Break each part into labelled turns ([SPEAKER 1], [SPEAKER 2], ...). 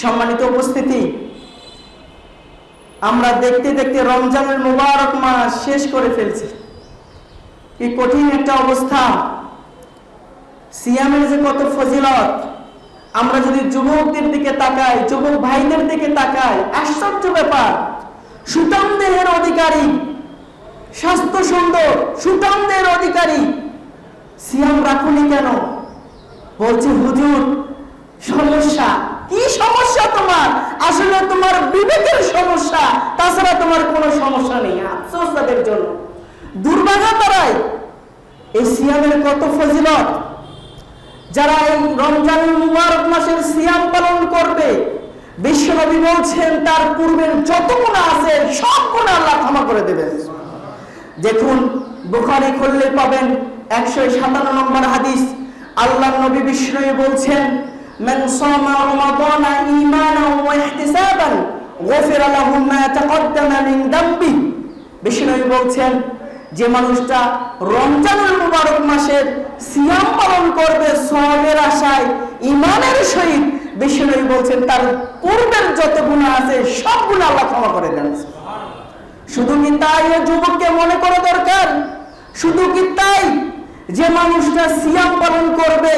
[SPEAKER 1] সম্মানিত উপস্থিতি, আমরা দেখতে দেখতে রমজানের মুবারক মাস শেষ করে ফেলছি। কি কঠিন একটা অবস্থা। সিয়ামের যে কত ফজিলত, আমরা যদি যুবকদের দিকে তাকাই, যুবক ভাইদের দিকে তাকাই, আশ্চর্য ব্যাপার। সুতাম দেহের অধিকারী, স্বাস্থ্য সুন্দর সুতাম দেহের অধিকারী। সিয়াম রাখুনি কেন? বলছে, হুজুর, সমস্যা। কি সমস্যা তোমার? আসলে তোমার বিবেকের সমস্যা, তাছাড়া তোমার কোনো সমস্যা নেই। আফসোস তাদের জন্য। দুর্ভাগা তারাই এই সিয়ামের কত ফজিলত? যারা এই রমজানুল মুবারক মাসের সিয়াম পালন করবে, বিশ্বনবী বলছেন, তার পূর্বের যত গুণা আছে, সব গুণা আল্লাহ ক্ষমা করে দেবেন। দেখুন, বুখারি খুললে পাবেন একশো সাতান্ন নম্বর হাদিস। আল্লাহ নবী বিষ্ণু বলছেন من صام رمضان إيمانا واحتسابا غفر له ما تقدم من ذنبه বিষ্ণু বলছেন যে মানুষটা রমজানুল মুবারক মাসের সিয়াম পালন করবে সওয়াবের আশায় ইমানের সহিত বিষ্ণু বলছেন তার পূর্বের যত গুনাহ আছে সব গুনাহ আল্লাহ ক্ষমা করে দেন শুধু কি তাই এ যুবককে মনে করা দরকার শুধু কি তাই যে মানুষটা সিয়াম পালন করবে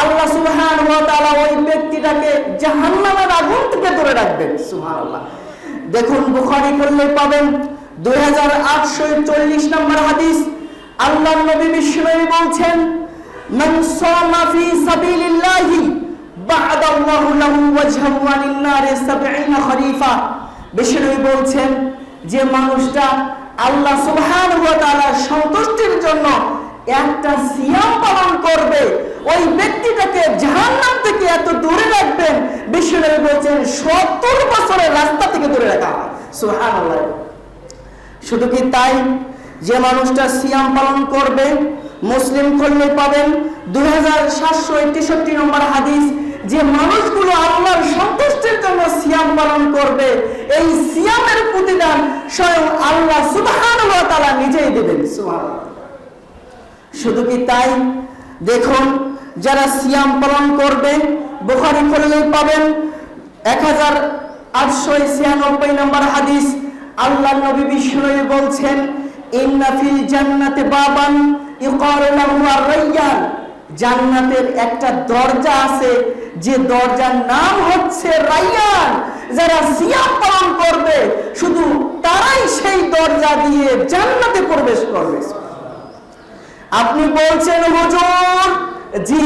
[SPEAKER 1] আল্লাহ সুবহান ওয়া ওই ব্যক্তিটাকে জাহান্নামের আগুন থেকে দূরে রাখবেন। সুবহানাল্লাহ। দেখুন, বুখারী করলে পাবেন 2840 নম্বর হাদিস। আল্লাহ নবী বিশ্বনবী বলছেন, মান সামা ফি সাবিলিল্লাহি বা'দা আল্লাহু লাহু ওয়াজহাহু আনিন নারি 70 খরিফা বিশ্বনবী বলছেন, যে মানুষটা আল্লাহ সুবহানাহু ওয়া তাআলার সন্তুষ্টির জন্য একটা সিয়াম পালন করবে। ওই ব্যক্তিটাকে জাহান্নাম থেকে এত দূরে রাখবেন, বিশ্বনবী বলছেন 70 বছরের রাস্তা থেকে দূরে রাখা সুবহানাল্লাহ। শুধু কি তাই? যে মানুষটা সিয়াম পালন করবে, মুসলিম করলে পাবেন দুই হাজার সাতশো একষট্টি নম্বর হাদিস, যে মানুষগুলো আল্লাহর সন্তুষ্টির জন্য সিয়াম পালন করবে, এই সিয়ামের প্রতিদান স্বয়ং আল্লাহ তাআলা নিজেই দেবেন। সুবহানাল্লাহ। শুধু কি তাই? দেখুন, যারা সিয়াম পালন করবে বুখারী খুললেই পাবেন। এক হাজার আটশো ছিয়ানব্বই নম্বর হাদিস, আল্লাহ নবী বিষ্ণু বলছেন, ইন্না ফিল জান্নাতে বাবান জান্নাতের একটা দরজা আছে, যে দরজার নাম হচ্ছে রাইয়ান। যারা সিয়াম পালন করবে, শুধু তারাই সেই দরজা দিয়ে জান্নাতে প্রবেশ করবে। আপনি বলছেন, হুজুর, জি,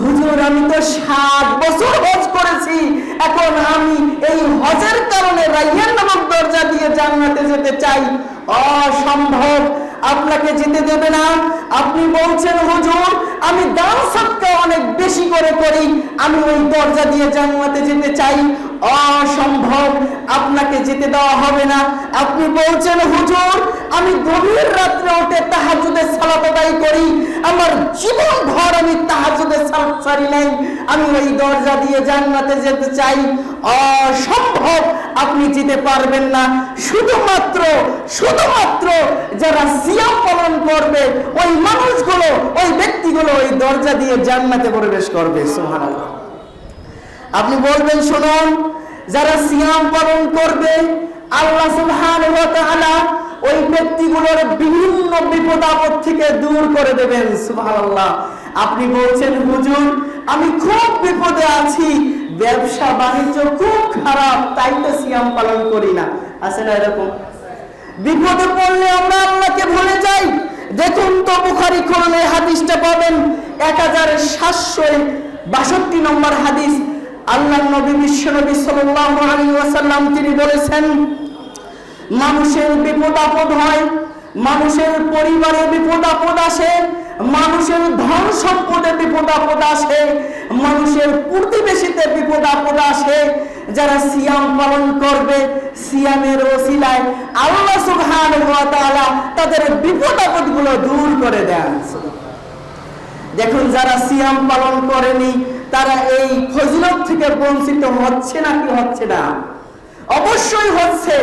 [SPEAKER 1] হুজুর, আমি তো সাত বছর হজ করেছি। এখন আমি এই হজের কারণে রাইয়ান নামক দরজা দিয়ে জান্নাতে যেতে চাই। অসম্ভব। আপনাকে যেতে দেবে না। আপনি বলছেন, হুজুর, আমি দান সৎকা অনেক বেশি করে করি। আমি ওই দরজা দিয়ে জান্নাতে যেতে চাই। অসম্ভব, আপনাকে যেতে দেওয়া হবে না। আপনি বলছেন, হুজুর, আমি গভীর রাত্রে উঠে তাহাজুদের সালাত আদায় করি। আমার জীবন ভর আমি তাহাজুদের সালাত সারি নাই। আমি ওই দরজা দিয়ে জান্নাতে যেতে চাই। অসম্ভব আপনি যেতে পারবেন না। শুধুমাত্র শুধুমাত্র যারা সিয়াম পালন করবে, ওই মানুষগুলো, ওই ব্যক্তিগুলো ওই দরজা দিয়ে জান্নাতে প্রবেশ করবে, সুবহানাল্লাহ। আপনি বলবেন, শুনুন, যারা সিয়াম পালন করবে, আল্লাহ সুবহানাহু ওয়া ওই ব্যক্তিগুলোর বিভিন্ন বিপদ আপদ থেকে দূর করে দেবেন, সুবহানাল্লাহ। আপনি বলছেন, হুজুর, আমি খুব বিপদে আছি ব্যবসা বাণিজ্য খুব খারাপ, তাই তো সিয়াম পালন করি না। আছে না এরকম? বিপদে পড়লে আমরা আল্লাহকে ভুলে যাই। দেখুন তো বুখারি খুললে হাদিসটা পাবেন। এক হাজার সাতশো বাষট্টি নম্বর হাদিস। আল্লাহ নবী বিশ্ব নবী ওয়াসাল্লাম তিনি বলেছেন, মানুষের বিপদ আপদ হয় মানুষের পরিবারে বিপদ আপদ আসে, মানুষের ধন সম্পদে বিপদ আপদ আসে, মানুষের প্রতিবেশীতে বিপদ আপদ আসে। যারা সিয়াম পালন করবে, সিয়ামের ওসিলায় আল্লাহ তাআলা তাদের বিপদ আপদগুলো দূর করে দেন। দেখুন, যারা সিয়াম পালন করেনি, তারা এই ফজিলত থেকে বঞ্চিত হচ্ছে না কি হচ্ছে না? অবশ্যই হচ্ছে,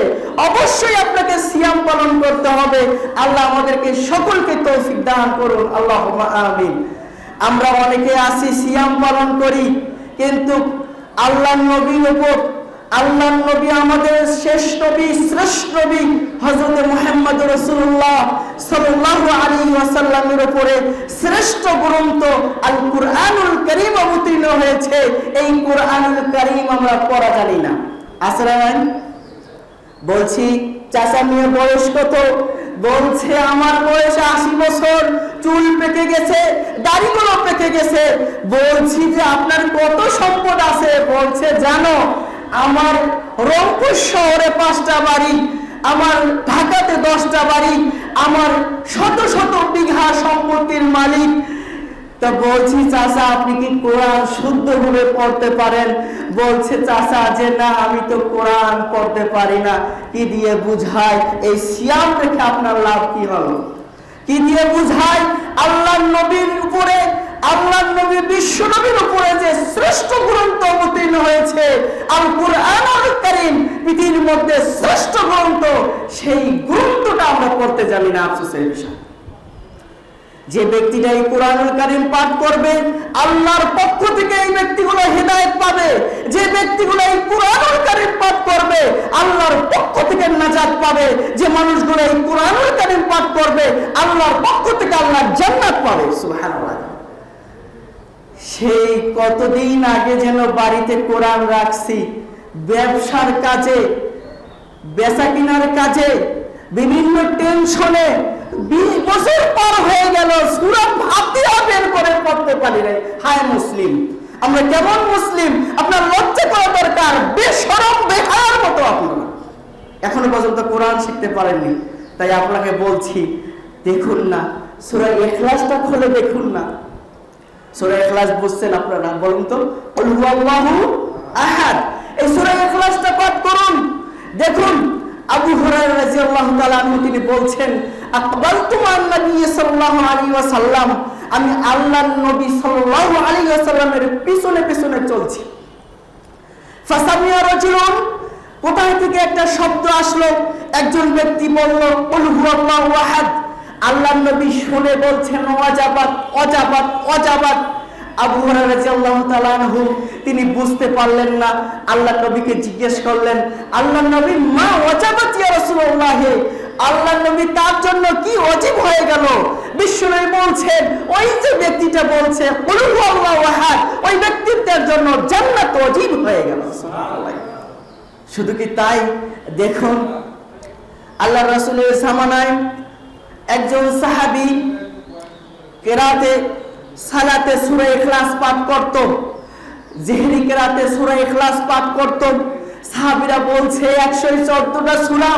[SPEAKER 1] অবশ্যই আপনাকে সিয়াম পালন করতে হবে। আল্লাহ আমাদেরকে সকলকে তৌফিক দান করুন। আল্লাহ আমিন। আমরা অনেকে আসি সিয়াম পালন করি, কিন্তু আল্লাহ নবীর উপর আল্লাহ নবী আমাদের শেষ নবী, শ্রেষ্ঠ নবী হজরত মুহাম্মদ রসুল্লাহ সাল্লাল্লাহু আলাইহি ওয়াসাল্লামের উপরে শ্রেষ্ঠ গ্রন্থ আল কুরআনুল কারীম অবতীর্ণ হয়েছে। এই কুরআনুল কারীম আমরা পড়া জানি না। আসলেন বলছি, চাচা মেয়ে বয়স কত বলছে আমার বয়স আশি বছর, চুল পেকে গেছে, দাড়িগুলো পেকে গেছে। বলছি যে আপনার কত সম্পদ আছে? বলছে, জানো, আমার রংপুর শহরে পাঁচটা বাড়ি, আমার ঢাকাতে দশটা বাড়ি, আমার শত শত বিঘা সম্পত্তির মালিক তা বলছি চাচা, আপনি কি কোরআন শুদ্ধ ভাবে পড়তে পারেন? বলছে চাচা যে না, আমি তো কোরআন পড়তে পারি না। কি দিয়ে বুঝাই এই সিয়াম রেখে আপনার লাভ কি হলো? কি দিয়ে বুঝাই আল্লাহ নবীর উপরে আল্লাহ নবী বিশ্ব নবীর উপরে যে শ্রেষ্ঠ গ্রন্থ অবতীর্ণ হয়েছে আল কোরআনুল কারীম, পৃথিবীর মধ্যে শ্রেষ্ঠ গ্রন্থ, সেই গ্রন্থটা আমরা পড়তে জানি না, আফসোসের বিষয়। যে ব্যক্তিটা এই কোরআনুল কারীম পাঠ করবে, আল্লাহর পক্ষ থেকে এই ব্যক্তিগুলো হেদায়েত পাবে। যে ব্যক্তিগুলো এই কোরআনুল কারীম পাঠ করবে, আল্লাহর পক্ষ থেকে নাজাত পাবে। যে মানুষগুলো এই কোরআনুল কারীম পাঠ করবে, আল্লাহর পক্ষ থেকে আল্লাহর জান্নাত পাবে। সুবহানাল্লাহ। সেই কতদিন আগে যেন বাড়িতে কোরআন রাখছি, ব্যবসার কাজে, বেচা কিনার কাজে, বিভিন্ন টেনশনে বিশ বছর পার হয়ে গেল, সুরা ভাতিয়া বের করে পড়তে পারি নাই। হায় মুসলিম, আমরা কেমন মুসলিম? আপনার লজ্জা করা দরকার বেসরম বেকার মতো আপনারা। এখনও পর্যন্ত কোরআন শিখতে পারেননি। তাই আপনাকে বলছি, দেখুন না, সুরা এখলাসটা খুলে দেখুন না। সুরা এখলাস বুঝছেন আপনারা, বলুন তো হুয়াল্লাহু আহাদ। এই সুরা এখলাসটা পাঠ করুন। দেখুন, আবু হুরায়রা রাদিয়াল্লাহু তাআলা তিনি বলছেন আমি আল্লাহর নবী আলাইহি ওয়াসাল্লামের পিছনে পিছনে চলছি। কোথায় থেকে একটা শব্দ আসলো? একজন ব্যক্তি বলল আহাদ। আল্লাহর নবী শুনে বলছেন, অজাবাত অজাবাত অজাবাত। আবু তাআলা তিনি বুঝতে পারলেন না। আল্লাহ নবীকে জিজ্ঞেস করলেন আল্লাহর নবী, মা অজাবাত ইয়া রাসূলুল্লাহ? আল্লাহর নবী তার জন্য কি অজীব হয়ে গেল? বিশ্বনবী বলছেন, ওই যে ব্যক্তিটা বলছে ওই ব্যক্তিত্বের জন্য জান্নাত অজীব হয়ে গেল। শুধু কি তাই? দেখুন আল্লাহ রাসূলের জামানায় একজন সাহাবি কেরাতে সালাতে সুরে ইখলাস পাঠ করত। জিহরি কেরাতে সুরে ইখলাস পাঠ করত। সাহাবিরা বলছে 114টা সূরা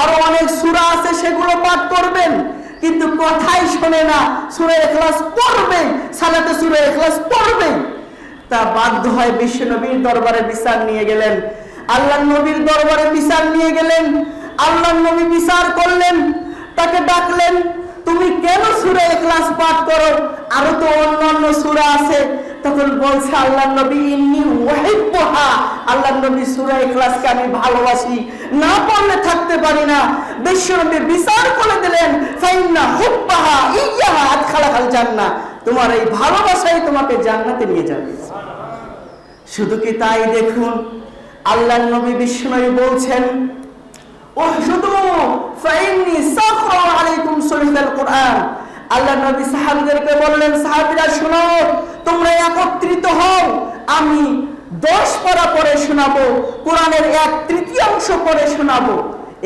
[SPEAKER 1] আরও অনেক সূরা আছে, সেগুলো পাঠ করবেন। কিন্তু কথাই শোনে না, সুরে ইখলাস পড়বে, সালাতে সুরে ইখলাস পড়বে। তা বাধ্য হয় বিশ্ব নবীর দরবারে বিচার নিয়ে গেলেন। আল্লাহ নবীর দরবারে বিচার নিয়ে গেলেন। আল্লাহ নবী বিচার করলেন, তাকে ডাকলেন, তুমি কেন সুরে এখলাস পাঠ করো? আরও তো সূরা আছে? তখন বলছে আল্লাহ নবী, ইন্নি আল্লাহ নবী সূরা ইখলাসকে আমি ভালোবাসি। না পড়লে থাকতে পারি না। বিশ্ব নবী বিচার করে দিলেন, ফাইন্না হুব্বাহা ইয়াহা জান্নাহ। তোমার এই ভালোবাসাই তোমাকে জান্নাতে নিয়ে যাবে। শুধু কি তাই দেখুন? আল্লাহ নবী বিষ্ণু বলছেন উহশুদু ফাইন্নি সাখরা আলাইকুম কোরআন। আল্লাহ নবী সাহাবীদেরকে বললেন, সাহাবীরা, শোনো, তোমরা একত্রিত হও, আমি দশ পারা পরে শোনাবো, কোরআনের এক তৃতীয়াংশ পরে শোনাবো।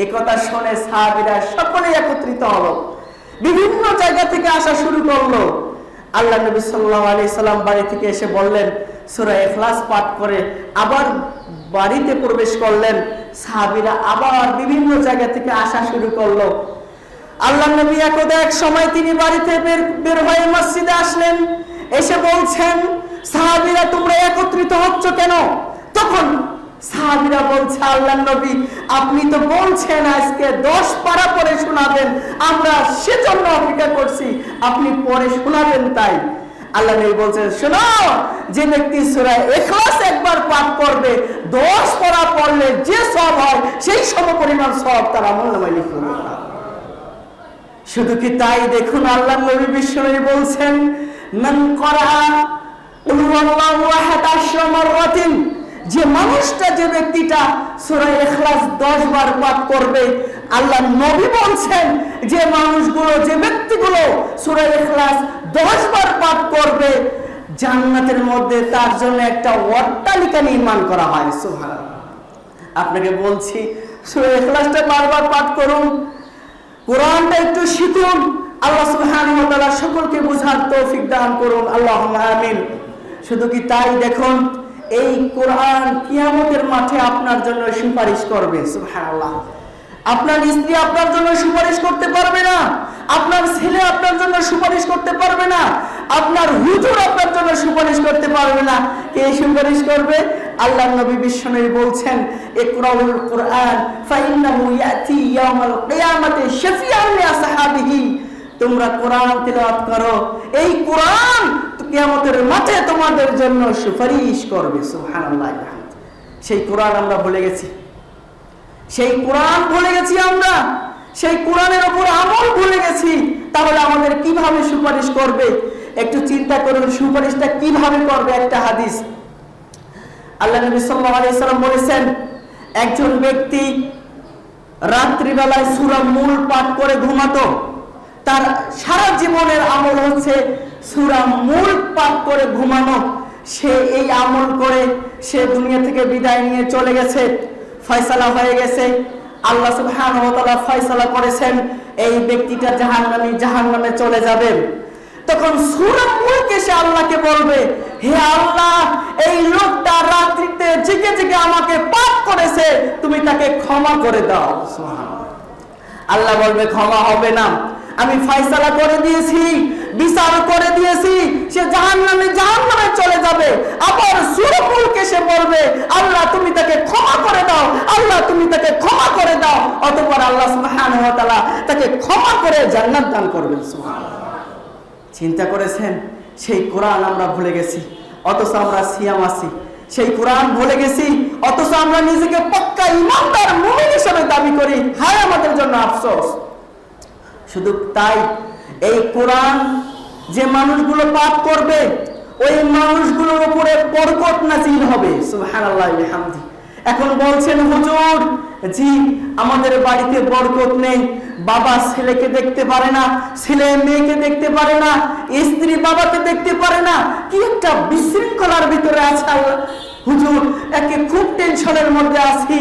[SPEAKER 1] একথা শুনে সাহাবীরা সকলে একত্রিত হলো। বিভিন্ন জায়গা থেকে আসা শুরু করল। আল্লাহ নবী সাল্লাল্লাহু আলাইহি সাল্লাম বাড়ি থেকে এসে বললেন, সূরা ইখলাস পাঠ করে আবার বাড়িতে প্রবেশ করলেন। সাহাবীরা আবার বিভিন্ন জায়গা থেকে আসা শুরু করল। আল্লাহ নবী একদা এক সময় তিনি বাড়িতে বের বের হয়ে মসজিদে আসলেন। এসে বলছেন, সাহাবীরা তোমরা একত্রিত হচ্ছ কেন? তখন সাহাবীরা বলছে, আল্লাহ নবী, আপনি তো বলছেন আজকে দশ পারা পরে শোনাবেন, আমরা সেজন্য অপেক্ষা করছি, আপনি পরে শোনাবেন তাই। আল্লাহ নবী বলছেন, শোনো, যে ব্যক্তি সূরা ইখলাস একবার পাঠ করবে, দশ পারা পড়লে যে সব হয়, সেই সম পরিমাণ সব তার আমল নামায় লিখে দেবে। শুধু কি তাই দেখুন আল্লাহ নবী বিশ্বনবী বলছেন, মান করা যে মানুষটা, যে ব্যক্তিটা সূরা ইখলাস 10 বার পাঠ করবে, আল্লাহ নবী বলছেন যে মানুষগুলো, যে ব্যক্তিগুলো সূরা ইখলাস 10 বার পাঠ করবে, জান্নাতের মধ্যে তার জন্য একটা অট্টালিকা নির্মাণ করা হয়। সুবহানাল্লাহ। আপনাকে বলছি, সূরা ইখলাসটা বারবার পাঠ করুন। কোরআনটা একটু শিখুন। আল্লাহ সুবহানাহু ওয়া তাআলা সকলকে বোঝার তৌফিক দান করুন। আল্লাহুম্মা আমিন। শুধু কি তাই দেখুন? এই কোরআন কিয়ামতের মাঠে আপনার জন্য সুপারিশ করবে, সুবহানাল্লাহ। আপনার স্ত্রী আপনার জন্য সুপারিশ করতে পারবে না। আপনার ছেলে আপনার জন্য সুপারিশ করতে পারবে না। আপনার হুজুর আপনার জন্য সুপারিশ করতে পারবে না। কে সুপারিশ করবে? আল্লাহ নবী বিশ্বনবী বলছেন, ইকরাউল কোরআন, ফাইন্নাহু ইয়াতি ইয়াউমাল কিয়ামাতি শাফিআন লি আসহাবিহি। তোমরা কোরআন তেলাওয়াত করো। এই কোরআন কিয়ামতের মাঠে তোমাদের জন্য সুপারিশ করবে, সুবহানাল্লাহ। সেই কোরআন আমরা ভুলে গেছি। সেই কোরআন ভুলে গেছি আমরা। সেই কোরআনের উপর আমল ভুলে গেছি। তাহলে আমাদের কীভাবে সুপারিশ করবে? একটু চিন্তা করুন, সুপারিশটা কীভাবে করবে একটা হাদিস। আল্লাহ নবী সাল্লাল্লাহু আলাইহি সাল্লাম বলেছেন, একজন ব্যক্তি রাত্রিবেলায় সূরা মূল পাঠ করে ঘুমাতো, তার সারা জীবনের আমল হচ্ছে সূরা মূল পাঠ করে ঘুমানো। সে এই আমল করে সে দুনিয়া থেকে বিদায় নিয়ে চলে গেছে, ফয়সালা হয়ে গেছে। আল্লাহ তাআলা ফয়সালা করেছেন, এই ব্যক্তিটা জাহান্নামী জাহান্নামে চলে যাবে। তখন সূরা মুলক এসে আল্লাহকে বলবে, হে আল্লাহ, এই লোকটা রাত্রিতে জেগে জেগে আমাকে পাপ করেছে, তুমি তাকে ক্ষমা করে দাও। আল্লাহ বলবে, ক্ষমা হবে না। আমি ফয়সালা করে দিয়েছি, বিচার করে দিয়েছি, সে জাহান্নামে জাহান্নামে চলে যাবে। আবার সুরপুরকে সে বলবে, আল্লাহ, তুমি তাকে ক্ষমা করে দাও, আল্লাহ, তুমি তাকে ক্ষমা করে দাও। অতঃপর আল্লাহ তাআলা তাকে ক্ষমা করে জান্নাত দান করবেন, সুবহানাল্লাহ। চিন্তা করেছেন? সেই কোরআন আমরা ভুলে গেছি, অথচ আমরা সিয়াম আছি। সেই কোরআন ভুলে গেছি, অথচ আমরা নিজেকে পক্কা ইমানদার মুমিন হিসেবে দাবি করি। হায় আমাদের জন্য আফসোস। শুধু তাই, এই কোরআন যে মানুষগুলো পাঠ করবে, ওই মানুষগুলোর উপরে বরকত নাজিল হবে। সুবহানাল্লাহ বিহামদি। এখন বলছেন, হুজুর জি, আমাদের বাড়িতে বরকত নেই। বাবা ছেলেকে দেখতে পারে না, ছেলে মেয়েকে দেখতে পারে না, স্ত্রী বাবাকে দেখতে পারে না। কি একটা বিশৃঙ্খলার ভিতরে আছে আল্লাহ। হুজুর, একে খুব টেনশনের মধ্যে আছি।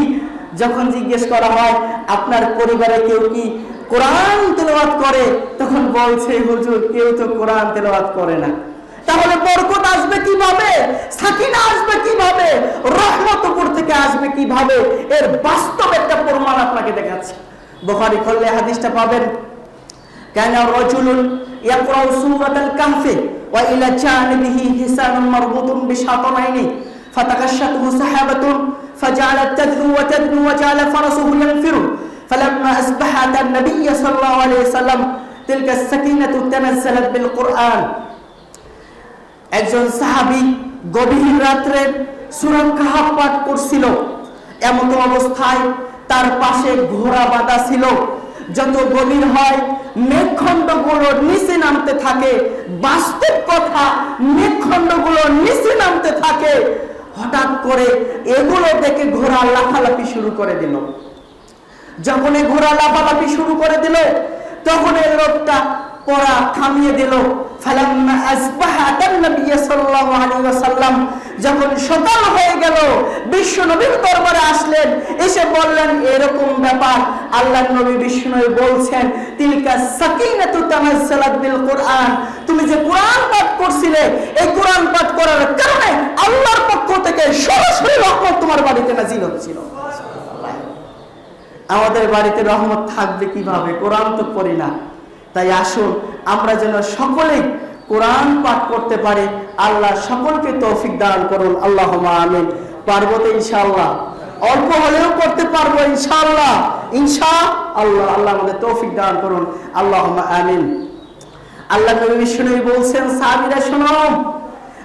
[SPEAKER 1] যখন জিজ্ঞেস করা হয়, আপনার পরিবারে কেউ কি কোরআন তেলাওয়াত করে? তখন বলছে, হুজুর, কেউ তো কোরআন তেলাওয়াত করে না। তাহলে বরকত কিভাবে সাকিনা আসবে কিভাবে রহমত উপর থেকে আসবে কিভাবে এর বাস্তব একটা প্রমাণ আপনাকে দেখাচ্ছি বুখারী খুললে হাদিসটা পাবেন كان رجل يقرأ سورة الكهف وإلى جانبه حسان مربوط بشاطنين فتغشته سحابة فجعلت تدنو وتدنو وجعل فرسه ينفر فلما أصبح أتى النبي صلى الله عليه وسلم تلك السكينة تنزلت بالقرآن একজন সাহাবী গভীর রাত্রে সূরা কাহাফ পাঠ করছিল। এমন অবস্থায় তার পাশে ঘোড়া বাঁধা ছিল। যত গভীর হয় মেঘখণ্ডগুলো নিচে নামতে থাকে। বাস্তব কথা মেঘখণ্ড মেঘখণ্ডগুলো নিচে নামতে থাকে। হঠাৎ করে এগুলো দেখে ঘোড়া লাফালাফি শুরু করে দিল। যখন এ ঘোড়া লাফালাফি শুরু করে দিল তখন এই লোকটা পড়া থামিয়ে দিল। যখন সকাল হয়ে গেল বিশ্ব নবীর দরবারে আসলেন। এসে বললেন, এরকম ব্যাপার, আল্লাহ নবী নবী বলছেন, তিলকা কোরআন। তুমি যে কোরআন পাঠ করছিলে, এই কোরআন পাঠ করার কারণে আল্লাহর পক্ষ থেকে সরাসরি রহমত তোমার বাড়িতে নাজিল হচ্ছিল। আমাদের বাড়িতে রহমত থাকবে কীভাবে? কোরআন তো পড়ি না। তাই আসুন, আমরা যেন সকলেই কোরআন পাঠ করতে পারি। আল্লাহ সকলকে তৌফিক দান করুন। আল্লাহ আমিন। পারব তো ইনশাআল্লাহ। অল্প হলেও করতে পারব ইনশাআল্লাহ। ইনশা আল্লাহ আল্লাহ আমাদের তৌফিক দান করুন। আল্লাহ আমিন। আল্লাহ নবী বিষ্ণু বলছেন, সাহাবীরা, শোনো,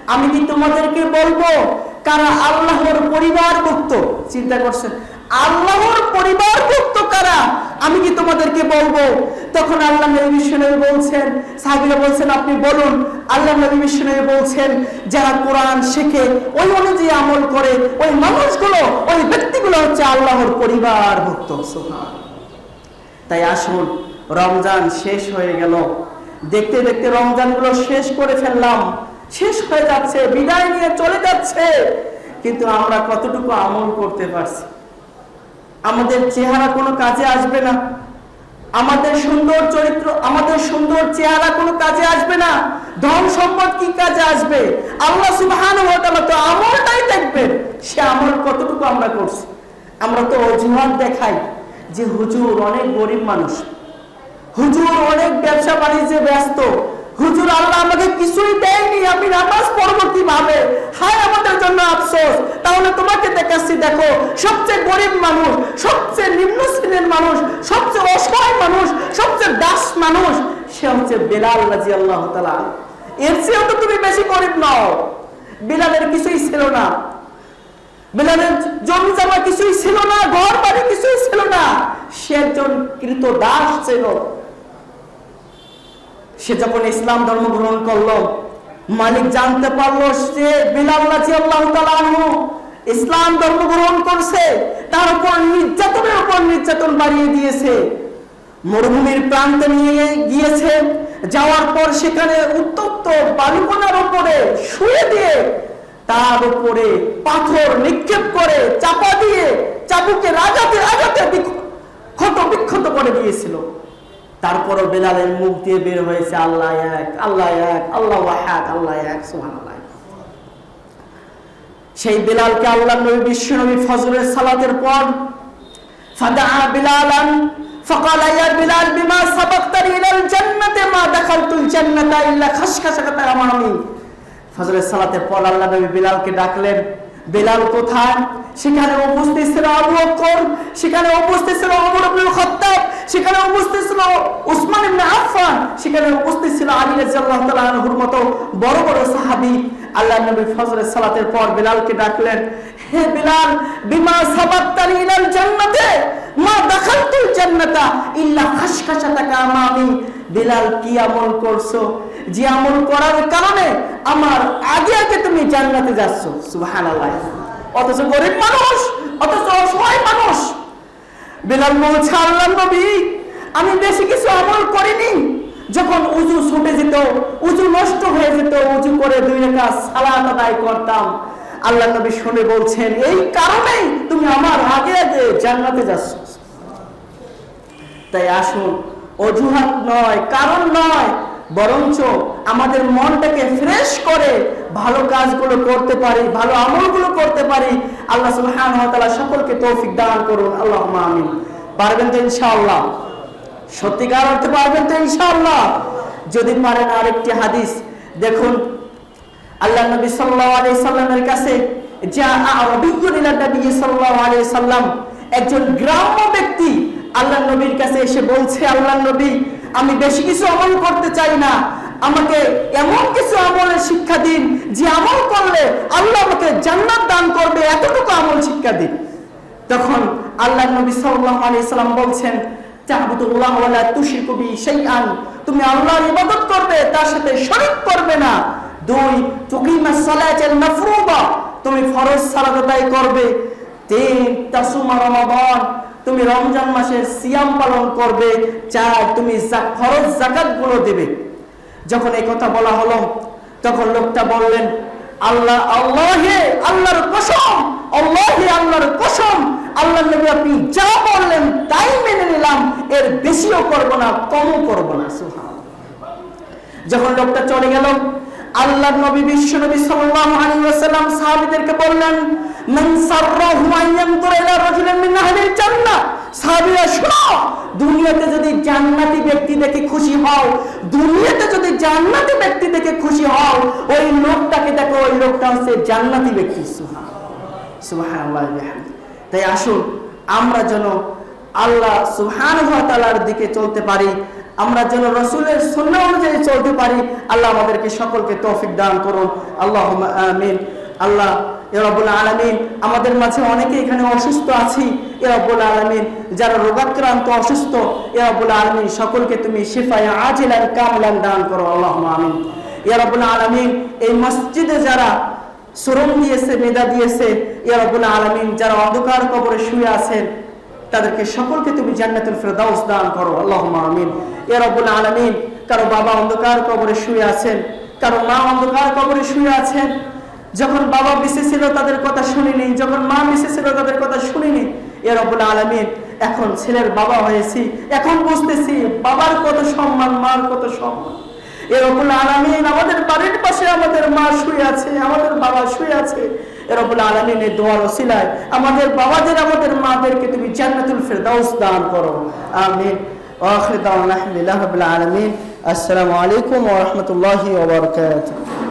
[SPEAKER 1] আমি কি তোমাদেরকে বলব? কারা আল্লাহর পরিবারভুক্ত? চিন্তা করছেন। আল্লাহর পরিবারভুক্ত কারা? আমি কি তোমাদেরকে বলব? তখন আল্লাহ নবী বিশ্বনবী বলছেন, সাহাবীরা বলছেন, আপনি বলুন, আল্লাহ নবী বিশ্বনবী বলছেন, যারা কোরআন শেখে, ওই অনুযায়ী আমল করে, ওই মানুষগুলো, ওই ব্যক্তিগুলো হচ্ছে আল্লাহর পরিবার ভুক্ত তাই আসুন, রমজান শেষ হয়ে গেল। দেখতে দেখতে রমজানগুলো শেষ করে ফেললাম। শেষ হয়ে যাচ্ছে, বিদায় নিয়ে চলে যাচ্ছে। কিন্তু আমরা কতটুকু আমল করতে পারছি? আমাদের চেহারা কোনো কাজে আসবে না। আমাদের সুন্দর চরিত্র, আমাদের সুন্দর চেহারা কোনো কাজে আসবে না। ধন সম্পদ কি কাজে আসবে? আল্লাহ তাআলা তো আমলটাই দেখবেন। সে আমল কতটুকু আমরা করছি? আমরা তো অজুহাত দেখাই যে হুজুর অনেক গরিব মানুষ। হুজুর অনেক ব্যবসা বাণিজ্যে ব্যস্ত। হুজুর, আল্লাহ আমাকে কিছুই দেয়নি, আমি নামাজ পড়ব কীভাবে? হায়, আমাদের জন্য আফসোস। তাহলে তোমাকে দেখাচ্ছি, দেখো, সবচেয়ে গরিব মানুষ, সবচেয়ে নিম্ন শ্রেণির মানুষ, সবচেয়ে অসহায় মানুষ, সবচেয়ে দাস মানুষ, সে হচ্ছে বেলাল রাজি আল্লাহ তালা এর চেয়েও তো তুমি বেশি গরিব নও। বিলালের কিছুই ছিল না। বিলালের জমি জামা কিছুই ছিল না ঘর বাড়ি কিছুই ছিল না। সে একজন কৃত দাস ছিল। সে যখন ইসলাম ধর্ম গ্রহণ করল, মালিক জানতে পারল সে বিলাল ইসলাম ধর্ম গ্রহণ করছে, তার উপর নির্যাতনের উপর নির্যাতন বাড়িয়ে দিয়েছে। মরুভূমির প্রান্তে নিয়ে গিয়েছে, যাওয়ার পর সেখানে উত্তপ্ত বালুকোনার উপরে শুয়ে দিয়ে তার উপরে পাথর নিক্ষেপ করে চাপা দিয়ে চাবুকে রাজাতে রাজাতে ক্ষত বিক্ষত করে দিয়েছিল। তারপরও বেলালের মুখ দিয়ে বের হয়েছে আল্লাহ এক আল্লাহ এক আল্লাহ ওয়াহাদ আল্লাহ এক সুবহানাল্লাহ সেই বেলালকে আল্লাহ নবী বিশ্ব নবী ফজরের সালাতের পর ফাদা বিলালান فقال يا بلال بما سبقتني الى الجنه ما دخلت الجنه الا خشخشة امامي ফজরের সালাতের পর আল্লাহ নবী বিলালকে ডাকলেন বিলাল কোথায়? সেখানে উপস্থিত ছিল আবু বকর, সেখানে উপস্থিত ছিল ওমর ইবনে খাত্তাব, সেখানে উপস্থিত ছিল উসমান ইবনে আফফান, সেখানে উপস্থিত ছিল আলী রাদিয়াল্লাহু তাআলা আনহুর মতো বড় বড় সাহাবী। আল্লাহ নবী ফজরের সালাতের পর বেলালকে ডাকলেন হে বিলাল, বিমা ইলাল জান্নাতে? মা দাখালতুল জান্নাতা ইল্লা বিলাল, কি আমল করছ? যে আমল করার কারণে আমার আগে আগে তুমি জান্নাতে যাচ্ছ। সুবহানাল্লাহ। অথচ গরিব মানুষ, অথচ অসহায় মানুষ। বিলাল বলছে, আল্লাহ নবী, আমি বেশি কিছু আমল করিনি। যখন উজু ছুটে যেত, উজু নষ্ট হয়ে যেত, উজু করে দুই রেখা সালাত আদায় করতাম। আল্লাহ নবী শুনে বলছেন, এই কারণেই তুমি আমার আগে আগে জান্নাতে যাচ্ছ। তাই আসুন, অজুহাত নয়, কারণ নয়, বরঞ্চ আমাদের মনটাকে ফ্রেশ করে ভালো কাজগুলো করতে পারি, ভালো আমলগুলো করতে পারি। আল্লাহ সুবহানাহু ওয়া তাআলা সকলকে তৌফিক দান করুন। আল্লাহুম্মা আমিন। পারবেন তো ইনশাআল্লাহ? সত্যিকার অর্থে পারবেন তো ইনশাআল্লাহ? যদি পারেন আরেকটি হাদিস, দেখুন আল্লাহ নবী সাল্লাল্লাহু আলাইহি সাল্লামের কাছে যা আরবিয়্যুন ইলা নবী সাল্লাল্লাহু আলাইহি সাল্লাম একজন গ্রাম্য ব্যক্তি আল্লাহ নবীর কাছে এসে বলছে, আল্লাহ নবী, আমি বেশি কিছু আমল করতে চাই না। আমাকে এমন কিছু আমলের শিক্ষা দিন যে আমল করলে আল্লাহ আমাকে জান্নাত দান করবে, এতটুকু আমল শিক্ষা দিন। তখন আল্লাহ নবী সাল্লাল্লাহু আলাইহি সাল্লাম বলছেন তুমি আল্লাহর ইবাদত করবে, তার সাথে শরীক করবে না। দুই তুকিমাস সালাতাল মাফরুদা। তুমি ফরজ সালাত আদায় করবে। তিন, তাসুমা রমাদান। তুমি রমজান সিয়াম পালন করবে। চার, তুমি ফরজগুলো দেবে। যখন এই কথা বলা হলো, তখন লোকটা বললেন, আল্লাহ, আল্লাহে আল্লাহর কসম, আল্লাহে আল্লাহর কসম। আল্লাহ নবী, আপনি যা বললেন তাই মেনে নিলাম। এর বেশিও করব না, কমও করব না। যখন লোকটা চলে গেল আল্লাহ নবী, বিশ্ব নবী সাল্লাল্লাহু আলাইহি ওয়াসাল্লাম সাহাবীদেরকে বললেন, মান সাররাহু রাজুলিন মিন আহলিল জান্নাহ। সাহাবীরা দুনিয়াতে যদি জান্নাতি ব্যক্তি দেখে খুশি হও, দুনিয়াতে যদি জান্নাতি ব্যক্তি দেখে খুশি হও, ওই লোকটাকে দেখো, ওই লোকটা হচ্ছে জান্নাতি ব্যক্তি। সুবহানাল্লাহ সুবহানাল্লাহ তাই আসুন, আমরা যেন আল্লাহ সুবহানাহু ওয়া তাআলার দিকে চলতে পারি আমরা যেন রসুলের সুন্নাহ অনুযায়ী চলতে পারি, আল্লাহ আমাদেরকে সকলকে তৌফিক দান করুন। আল্লাহুম্মা আমিন। আল্লাহ এ রব্বুল আলামিন, আমাদের মাঝে অনেকে এখানে অসুস্থ আছি। এ রব্বুল আলামিন, যারা রোগাক্রান্ত, অসুস্থ এ রব্বুল আলামিন, সকলকে তুমি শিফায় আজিলান কামলান দান করো। আল্লাহুম্মা আমিন। রব্বুল আলামিন, এই মসজিদে যারা শ্রম দিয়েছে, মেধা দিয়েছে রব্বুল আলামিন, যারা অন্ধকার কবরে শুয়ে আছেন তাদেরকে সকলকে তুমি জান্নাতুল ফেরদাউস দান করো। আল্লাহুম্মা আমিন। ইয়া রব্বুল আলামিন, কারও বাবা অন্ধকার কবরে শুয়ে আছেন, কারও মা অন্ধকার কবরে শুয়ে আছেন, যখন বাবা বেঁচে ছিল তাদের কথা শুনিনি, যখন মা বেঁচে ছিল তাদের কথা শুনিনি এ রব্বুল আলামিন, এখন ছেলের বাবা হয়েছি, এখন বুঝতেছি বাবার কত সম্মান, মার কত সম্মান। এ রব্বুল আলামিন, আমাদের বাড়ির পাশে আমাদের মা শুয়ে আছে, আমাদের বাবা শুয়ে আছে এ আলমিনের দোয়ার ওসিলায় আমাদের বাবাদের, আমাদের মাদেরকে তুমি জান্নাতুল ফেরদাউস দান করো। আমিন। ওয়া আখির দাওয়ানা আলামিন। আসসালামু আলাইকুম ওরহমতুল্লাহি বারাকাতুহু।